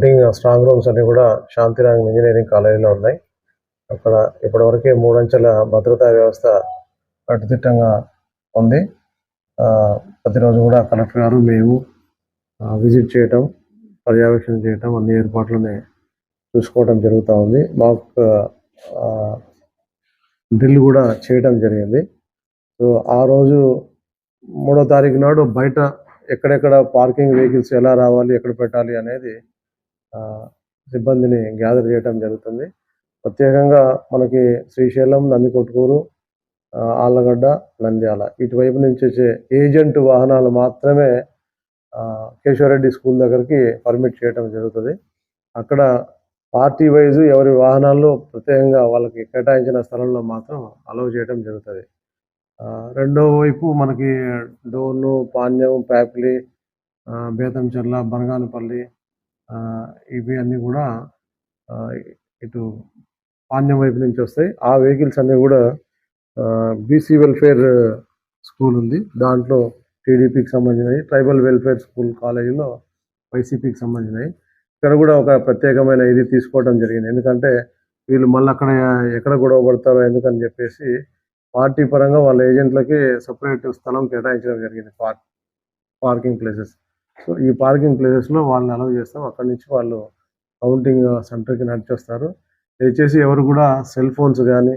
Counting strong rooms అన్నీ కూడా శాంతిరాంగ్ engineering కాలేజీలో ఉన్నాయి. అక్కడ ఇప్పటివరకే మూడంచెల భద్రతా వ్యవస్థ కట్టుదిట్టంగా ఉంది. ప్రతిరోజు కూడా కలెక్టర్ గారు మేము విజిట్ చేయటం పర్యవేక్షణ చేయటం అన్ని ఏర్పాట్లని చూసుకోవడం జరుగుతూ ఉంది. మాకు డ్రిల్ కూడా చేయటం జరిగింది. సో ఆ రోజు మూడో తారీఖు నాడు బయట ఎక్కడెక్కడ పార్కింగ్ వెహికల్స్ ఎలా రావాలి ఎక్కడ పెట్టాలి అనేది సిబ్బందిని గ్యాదర్ చేయటం జరుగుతుంది. ప్రత్యేకంగా మనకి శ్రీశైలం నందికొట్కూరు ఆళ్ళగడ్డ నంద్యాల ఇటువైపు నుంచి వచ్చే ఏజెంట్ వాహనాలు మాత్రమే కేశవరెడ్డి స్కూల్ దగ్గరికి పర్మిట్ చేయటం జరుగుతుంది. అక్కడ పార్టీ వైజ్ ఎవరి వాహనాల్లో ప్రత్యేకంగా వాళ్ళకి కేటాయించిన స్థలంలో మాత్రం అలౌ చేయడం జరుగుతుంది. రెండవ రెండో వైపు మనకి డోను పాణ్యం ప్యాపిలి బేతంచెర్ల బనగానపల్లి ఇవి అన్నీ కూడా ఇటు పాండ్యం వైపు నుంచి వస్తాయి. ఆ వెహికల్స్ అన్నీ కూడా బీసీ వెల్ఫేర్ స్కూల్ ఉంది. దాంట్లో టీడీపీకి సంబంధించినవి ట్రైబల్ వెల్ఫేర్ స్కూల్ కాలేజీలో వైసీపీకి సంబంధించినవి. ఇక్కడ కూడా ఒక ప్రత్యేకమైన ఇది తీసుకోవడం జరిగింది. ఎందుకంటే వీళ్ళు మళ్ళీ అక్కడ ఎక్కడ గొడవ పడతారో ఎందుకని చెప్పేసి పార్టీ పరంగా వాళ్ళ ఏజెంట్లకి సపరేట్ స్థలం కేటాయించడం జరిగింది. Park parking places. సో ఈ పార్కింగ్ ప్లేసెస్లో వాళ్ళని అలౌ చేస్తాం. అక్కడి నుంచి వాళ్ళు కౌంటింగ్ సెంటర్కి నడిచేస్తారు. దయచేసి ఎవరు కూడా సెల్ ఫోన్స్ కానీ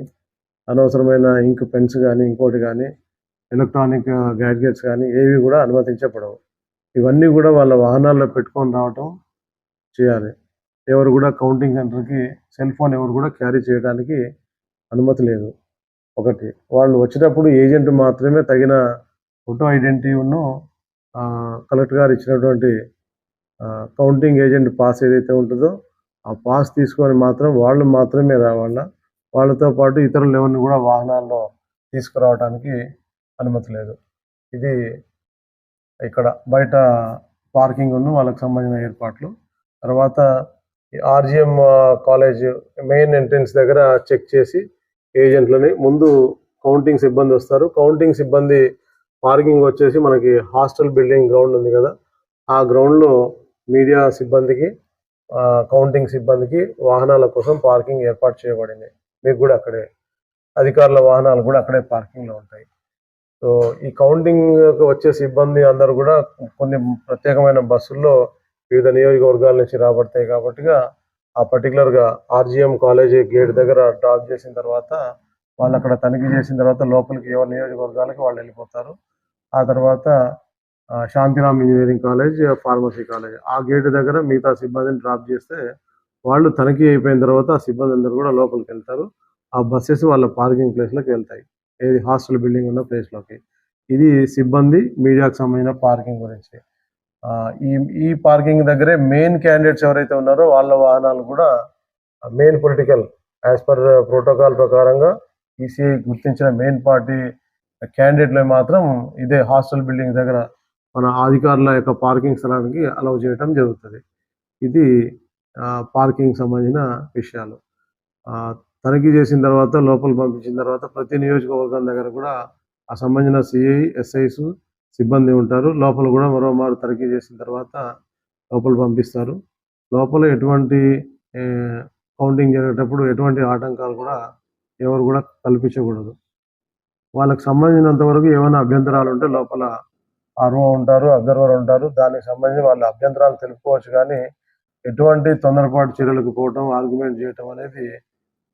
అనవసరమైన ఇంక్ పెన్స్ కానీ ఇంకోటి కానీ ఎలక్ట్రానిక్ గ్యాడ్గెట్స్ కానీ ఏవి కూడా అనుమతించబడవు. ఇవన్నీ కూడా వాళ్ళ వాహనాల్లో పెట్టుకొని రావటం చేయాలి. ఎవరు కూడా కౌంటింగ్ సెంటర్కి సెల్ ఫోన్ ఎవరు కూడా క్యారీ చేయడానికి అనుమతి లేదు. ఒకటి వాళ్ళు వచ్చేటప్పుడు ఏజెంట్ మాత్రమే తగిన ఫోటో ఐడెంటిటీను కలెక్టర్ గారు ఇచ్చినటువంటి కౌంటింగ్ ఏజెంట్ పాస్ ఏదైతే ఉంటుందో ఆ పాస్ తీసుకొని మాత్రం వాళ్ళు మాత్రమే రావాలా? వాళ్ళతో పాటు ఇతరులు ఎవరిని కూడా వాహనాల్లో తీసుకురావడానికి అనుమతి లేదు. ఇది ఇక్కడ బయట పార్కింగ్ ఉన్న వాళ్ళకి సంబంధించిన ఏర్పాట్లు. తర్వాత ఆర్జిఎం కాలేజ్ మెయిన్ ఎంట్రన్స్ దగ్గర చెక్ చేసి ఏజెంట్లని ముందు కౌంటింగ్ సిబ్బంది వస్తారు. కౌంటింగ్ సిబ్బంది పార్కింగ్ వచ్చేసి మనకి హాస్టల్ బిల్డింగ్ గ్రౌండ్ ఉంది కదా. ఆ గ్రౌండ్లో మీడియా సిబ్బందికి కౌంటింగ్ సిబ్బందికి వాహనాల కోసం పార్కింగ్ ఏర్పాటు చేయబడింది. మీకు కూడా అక్కడే అధికారుల వాహనాలు కూడా అక్కడే పార్కింగ్లో ఉంటాయి. సో ఈ కౌంటింగ్ వచ్చే సిబ్బంది అందరూ కూడా కొన్ని ప్రత్యేకమైన బస్సుల్లో వివిధ నియోజకవర్గాల నుంచి రాబడతాయి కాబట్టిగా ఆ పర్టికులర్గా ఆర్జీఎం కాలేజీ గేట్ దగ్గర డ్రాప్ చేసిన తర్వాత వాళ్ళు అక్కడ తనిఖీ చేసిన తర్వాత లోపలికి ఎవరి నియోజకవర్గాలకి వాళ్ళు వెళ్ళిపోతారు. ఆ తర్వాత Shantiram engineering college pharmacy college. ఆ గేట్ దగ్గర మిగతా సిబ్బందిని డ్రాప్ చేస్తే వాళ్ళు తనిఖీ అయిపోయిన తర్వాత ఆ సిబ్బంది అందరూ కూడా లోపలికి వెళ్తారు. ఆ బస్సెస్ వాళ్ళ పార్కింగ్ ప్లేస్లోకి వెళ్తాయి. ఏది హాస్టల్ బిల్డింగ్ ఉన్న ప్లేస్లోకి. ఇది సిబ్బంది మీడియాకు సంబంధించిన పార్కింగ్ గురించి. ఆ, ఈ ఈ పార్కింగ్ దగ్గరే మెయిన్ క్యాండిడేట్స్ ఎవరైతే ఉన్నారో వాళ్ళ వాహనాలు కూడా main political as per protocol ప్రకారంగా ఈసీఐ గుర్తించిన మెయిన్ పార్టీ క్యాండిడేట్లు మాత్రం ఇదే హాస్టల్ బిల్డింగ్ దగ్గర మన అధికారుల యొక్క పార్కింగ్ స్థలానికి అలౌ చేయడం జరుగుతుంది. ఇది పార్కింగ్ సంబంధించిన విషయాలు. ఆ, తనిఖీ చేసిన తర్వాత లోపల పంపించిన తర్వాత ప్రతి నియోజకవర్గం దగ్గర కూడా ఆ సంబంధించిన సిఐ ఎస్ఐస్ సిబ్బంది ఉంటారు. లోపల కూడా మరోమారు తనిఖీ చేసిన తర్వాత లోపల పంపిస్తారు. లోపల ఎటువంటి కౌంటింగ్ జరిగేటప్పుడు ఎటువంటి ఆటంకాలు కూడా ఎవరు కూడా కల్పించకూడదు. వాళ్ళకి సంబంధించినంత వరకు ఏమైనా అభ్యంతరాలు ఉంటే లోపల ఆర్ఓ ఉంటారు అబ్జర్వర్ ఉంటారు. దానికి సంబంధించి వాళ్ళ అభ్యంతరాలు తెలుపుకోవచ్చు కానీ ఎటువంటి తొందరపాటు చర్యలకు పోవటం ఆర్గ్యుమెంట్ చేయటం అనేది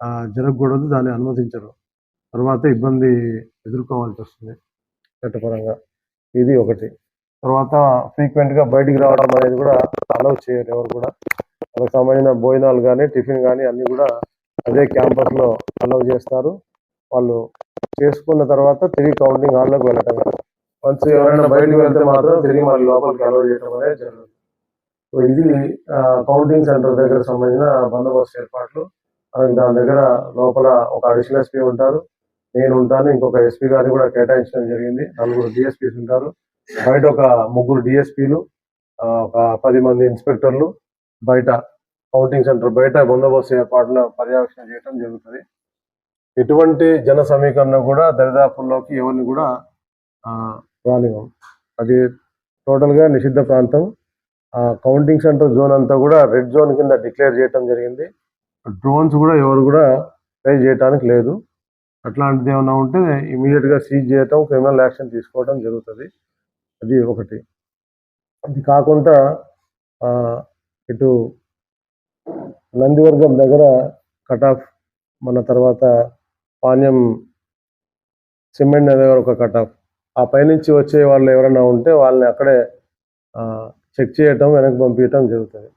ఆ, జరగకూడదు. దాన్ని అనుమతించరు. తర్వాత ఇబ్బంది ఎదుర్కోవాల్సి వస్తుంది చట్టపరంగా. ఇది ఒకటి. తర్వాత ఫ్రీక్వెంట్గా బయటికి రావడం అనేది కూడా అలౌ చేయరు ఎవరు కూడా. వాళ్ళకి సంబంధించిన భోజనాలు కానీ టిఫిన్ కానీ అన్ని కూడా అదే క్యాంపస్లో అలౌ చేస్తారు. వాళ్ళు చేసుకున్న తర్వాత తిరిగి కౌంటింగ్ హాల్లోకి వెళ్ళటం వన్స్ ఎవరైనా బయటకు వెళ్తే మాత్రం తిరిగి మళ్ళీ లోపలికి అలౌ చేయడం అనేది జరుగుతుంది. సో ఇది కౌంటింగ్ సెంటర్ దగ్గర సంబంధించిన బందోబస్తు ఏర్పాట్లు. మనకి దాని దగ్గర లోపల ఒక అడిషనల్ ఎస్పీ ఉంటారు. నేను ఉంటాను ఇంకొక ఎస్పీ గారిని కూడా కేటాయించడం జరిగింది. నలుగురు డిఎస్పీస్ ఉంటారు. బయట ఒక ముగ్గురు డిఎస్పీలు ఒక పది మంది ఇన్స్పెక్టర్లు బయట కౌంటింగ్ సెంటర్ బయట బందోబస్తు ఏర్పాట్ల పర్యవేక్షణ చేయడం జరుగుతుంది. ఎటువంటి జన సమీకరణ కూడా దరిదాపుల్లోకి ఎవరిని కూడా రానివ్వం అది టోటల్గా నిషిద్ధ ప్రాంతం. ఆ కౌంటింగ్ సెంటర్ జోన్ అంతా కూడా రెడ్ జోన్ కింద డిక్లేర్ చేయటం జరిగింది. డ్రోన్స్ కూడా ఎవరు కూడా ట్రై చేయడానికి లేదు. అట్లాంటిది ఏమైనా ఉంటే ఇమీడియట్గా సీజ్ చేయటం క్రిమినల్ యాక్షన్ తీసుకోవడం జరుగుతుంది. అది ఒకటి. అది కాకుండా ఇటు నందివర్గం దగ్గర కట్ ఆఫ్ మన తర్వాత పాణ్యం సిమెంట్ దగ్గర ఒక కట్ ఆఫ్ ఆ పైనుంచి వచ్చే వాళ్ళు ఎవరైనా ఉంటే వాళ్ళని అక్కడే చెక్ చేయటం వెనక్కి పంపించటం జరుగుతుంది.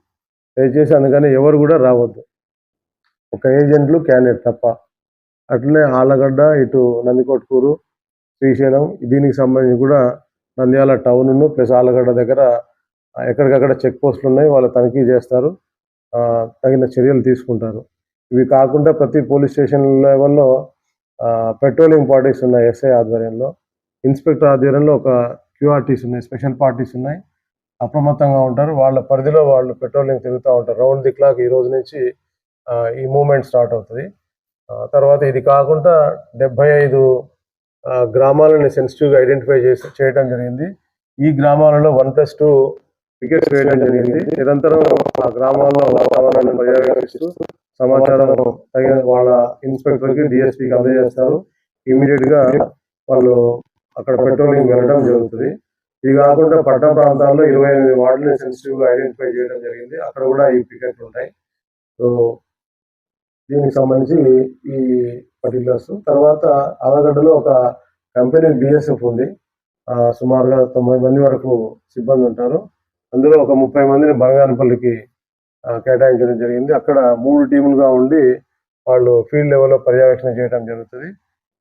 దయచేసి అందుకని ఎవరు కూడా రావద్దు. ఒక ఏజెంట్లు క్యాండిడేట్ తప్ప. అట్లనే ఆలగడ్డ ఇటు నందికొట్కూరు శ్రీశైలం దీనికి సంబంధించి కూడా నంద్యాల టౌన్ను ప్లస్ ఆలగడ్డ దగ్గర ఎక్కడికక్కడ చెక్ పోస్టులు ఉన్నాయి వాళ్ళు తనిఖీ చేస్తారు. తగిన చర్యలు తీసుకుంటారు. ఇవి కాకుండా ప్రతి పోలీస్ స్టేషన్ లెవెల్లో పెట్రోలింగ్ పార్టీస్ ఉన్నాయి ఎస్ఐ ఆధ్వర్యంలో. ఇన్స్పెక్టర్ ఆధ్వర్యంలో ఒక క్యూఆర్టీస్ ఉన్నాయి స్పెషల్ పార్టీస్ ఉన్నాయి. అప్రమత్తంగా ఉంటారు. వాళ్ళ పరిధిలో వాళ్ళు పెట్రోలింగ్ తిరుగుతూ ఉంటారు. రౌండ్ ది క్లాక్ ఈ రోజు నుంచి ఈ మూమెంట్ స్టార్ట్ అవుతుంది. తర్వాత ఇది కాకుండా డెబ్బై ఐదు గ్రామాలని సెన్సిటివ్గా ఐడెంటిఫై చేసి చేయడం జరిగింది. ఈ గ్రామాలలో వన్ ప్లస్ టూ వికెట్స్ వేయడం జరిగింది. నిరంతరం ఆ గ్రామాల్లో వాతావరణాన్ని పర్యవేక్షిస్తూ సమాచారం తగిన వాళ్ళ ఇన్స్పెక్టర్కి డిఎస్పీకి అందజేస్తారు. ఇమీడియట్గా వాళ్ళు అక్కడ పెట్రోలింగ్ వెళ్ళడం జరుగుతుంది. ఇది కాకుండా పట్టణ ప్రాంతాల్లో ఇరవై ఎనిమిది వార్డుని సెన్సిటివ్గా ఐడెంటిఫై చేయడం జరిగింది. అక్కడ కూడా ఈ పికెట్లు ఉంటాయి. సో దీనికి సంబంధించి ఈ పర్టికులర్స్ తర్వాత ఆలగడ్డలో ఒక కంపెనీ బిఎస్ఎఫ్ ఉంది. సుమారుగా తొంభై మంది వరకు సిబ్బంది ఉంటారు. అందులో ఒక ముప్పై మందిని బంగారపల్లికి కేటాయించడం జరిగింది. అక్కడ మూడు టీములుగా ఉండి వాళ్ళు ఫీల్డ్ లెవెల్లో పర్యవేక్షణ చేయడం జరుగుతుంది.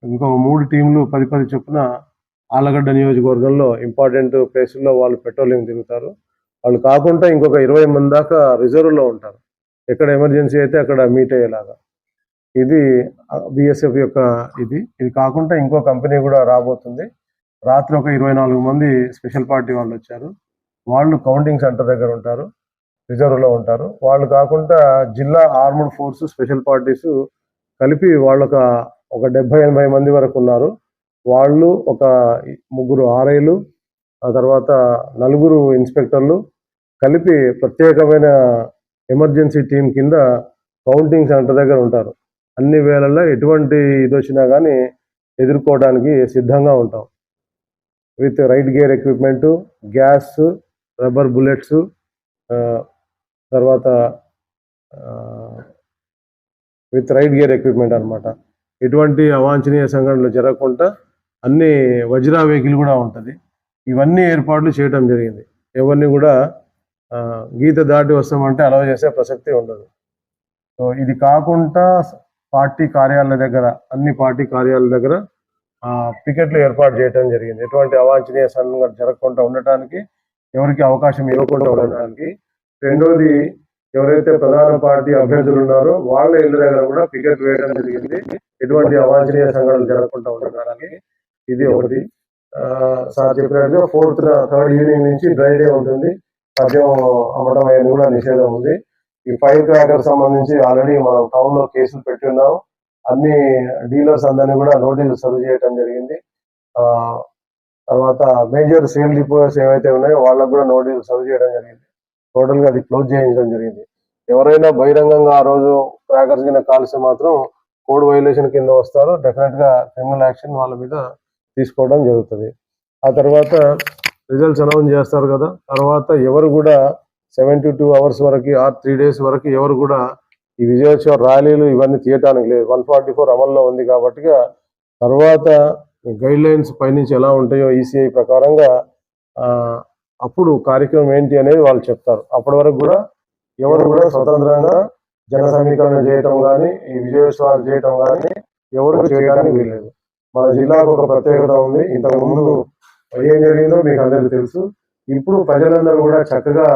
ఇంకో మూడు టీంలు పది పది చొప్పున ఆలగడ్డ నియోజకవర్గంలో ఇంపార్టెంట్ ప్లేసుల్లో వాళ్ళు పెట్రోలింగ్ తిరుగుతారు. వాళ్ళు కాకుండా ఇంకొక ఇరవై మంది దాకా రిజర్వ్లో ఉంటారు. ఎక్కడ ఎమర్జెన్సీ అయితే అక్కడ మీట్ అయ్యేలాగా. ఇది బిఎస్ఎఫ్ యొక్క ఇది. ఇది కాకుండా ఇంకో కంపెనీ కూడా రాబోతుంది. రాత్రి ఒక ఇరవై నాలుగు మంది స్పెషల్ పార్టీ వాళ్ళు వచ్చారు. వాళ్ళు కౌంటింగ్ సెంటర్ దగ్గర ఉంటారు. రిజర్వ్లో ఉంటారు. వాళ్ళు కాకుండా జిల్లా ఆర్మడ్ ఫోర్స్ స్పెషల్ పార్టీస్ కలిపి వాళ్ళొక ఒక డెబ్బై ఎనభై మంది వరకు ఉన్నారు. వాళ్ళు ఒక ముగ్గురు ఆర్ఐలు ఆ తర్వాత నలుగురు ఇన్స్పెక్టర్లు కలిపి ప్రత్యేకమైన ఎమర్జెన్సీ టీం కింద కౌంటింగ్ సెంటర్ దగ్గర ఉంటారు. అన్ని వేళల్లో ఎటువంటి ఇది వచ్చినా కానీ ఎదుర్కోవడానికి సిద్ధంగా ఉంటాం. With right gear equipment gas rubber bullets తర్వాత విత్ రైట్ గేర్ ఎక్విప్మెంట్ అన్నమాట. ఎటువంటి అవాంఛనీయ సంఘటనలు జరగకుండా అన్ని వజ్రా వెహికల్ కూడా ఉంటుంది. ఇవన్నీ ఏర్పాట్లు చేయడం జరిగింది. ఎవరిని కూడా గీత దాటి వస్తామంటే అలవ చేసే ప్రసక్తి ఉండదు. సో ఇది కాకుండా పార్టీ కార్యాలయ దగ్గర అన్ని పార్టీ కార్యాలయ దగ్గర ఆ, పికెట్లు ఏర్పాటు చేయడం జరిగింది. ఎటువంటి అవాంఛనీయ సంఘటన జరగకుండా ఉండటానికి ఎవరికి అవకాశం ఇవ్వకుండా ఉండడానికి రెండోది ఎవరైతే ప్రధాన పార్టీ అభ్యర్థులు ఉన్నారో వాళ్ళ ఇళ్ళ దగ్గర కూడా పికెట్ వేయడం జరిగింది. ఎటువంటి అవాంఛనీయ సంఘటనలు జరగకుండా ఉండడానికి ఇది ఒకటి. ఆ, సార్ చెప్పినట్టుగా ఫోర్త్ థర్డ్ ఈవినింగ్ నుంచి డ్రై డే ఉంటుంది. మద్యం అమ్మడం అనేది కూడా నిషేధం ఉంది. ఈ ఫైర్ క్రాకర్ సంబంధించి ఆల్రెడీ మనం టౌన్లో కేసులు పెట్టి ఉన్నాం. అన్ని డీలర్స్ అందరినీ కూడా నోటీసులు సర్వ్ చేయడం జరిగింది. ఆ తర్వాత మేజర్ సేల్ డిపోస్ ఏవైతే ఉన్నాయో వాళ్ళకు కూడా నోటీసులు సర్వ్ చేయడం జరిగింది. టోటల్గా అది క్లోజ్ చేయించడం జరిగింది. ఎవరైనా బహిరంగంగా ఆ రోజు క్రాకర్స్ కింద కాల్సి మాత్రం కోడ్ వైలేషన్ కింద వస్తారు. డెఫినెట్గా క్రిమినల్ యాక్షన్ వాళ్ళ మీద తీసుకోవడం జరుగుతుంది. ఆ తర్వాత రిజల్ట్స్ అనౌన్స్ చేస్తారు కదా. తర్వాత ఎవరు కూడా సెవెంటీ టూ అవర్స్ వరకు ఆర్ త్రీ డేస్ వరకు ఎవరు కూడా ఈ విజయోత్సవ ర్యాలీలు ఇవన్నీ తీయటానికి లేదు. వన్ ఫార్టీ ఫోర్ అమల్లో ఉంది కాబట్టి తర్వాత గైడ్ లైన్స్ పైనుంచి ఎలా ఉంటాయో ఈసీఐ ప్రకారంగా ఆ, అప్పుడు కార్యక్రమం ఏంటి అనేది వాళ్ళు చెప్తారు. అప్పటి వరకు కూడా ఎవరు కూడా స్వతంత్రంగా జన సమీకరణ చేయటం కానీ ఈ విజయోత్సవాలు చేయటం కానీ ఎవరు చేయడానికి వీల్లేదు. మన జిల్లాకు ఒక ప్రత్యేకత ఉంది. ఇంతకు ముందు ఏం జరిగిందో మీకు అందరికీ తెలుసు. ఇప్పుడు ప్రజలందరూ కూడా చక్కగా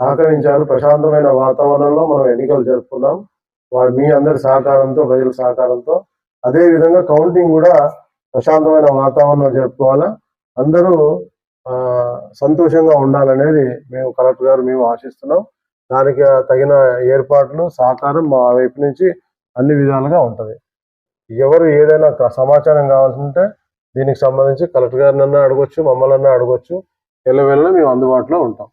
సహకరించారు. ప్రశాంతమైన వాతావరణంలో మనం ఎన్నికలు జరుపుకున్నాం. వాడు మీ అందరి సహకారంతో ప్రజల సహకారంతో. అదే విధంగా కౌంటింగ్ కూడా ప్రశాంతమైన వాతావరణం జరుపుకోవాలా? అందరూ సంతోషంగా ఉండాలనేది మేము కలెక్టర్ గారు మేము ఆశిస్తున్నాం. దానికి తగిన ఏర్పాట్లు సహకారం మా వైపు నుంచి అన్ని విధాలుగా ఉంటుంది. ఎవరు ఏదైనా సమాచారం కావాల్సి ఉంటే దీనికి సంబంధించి కలెక్టర్ గారినన్నా అడగొచ్చు మమ్మల్ని అన్నా అడగొచ్చు. ఎల్లవెల్ల మేము అందుబాటులో ఉంటాం.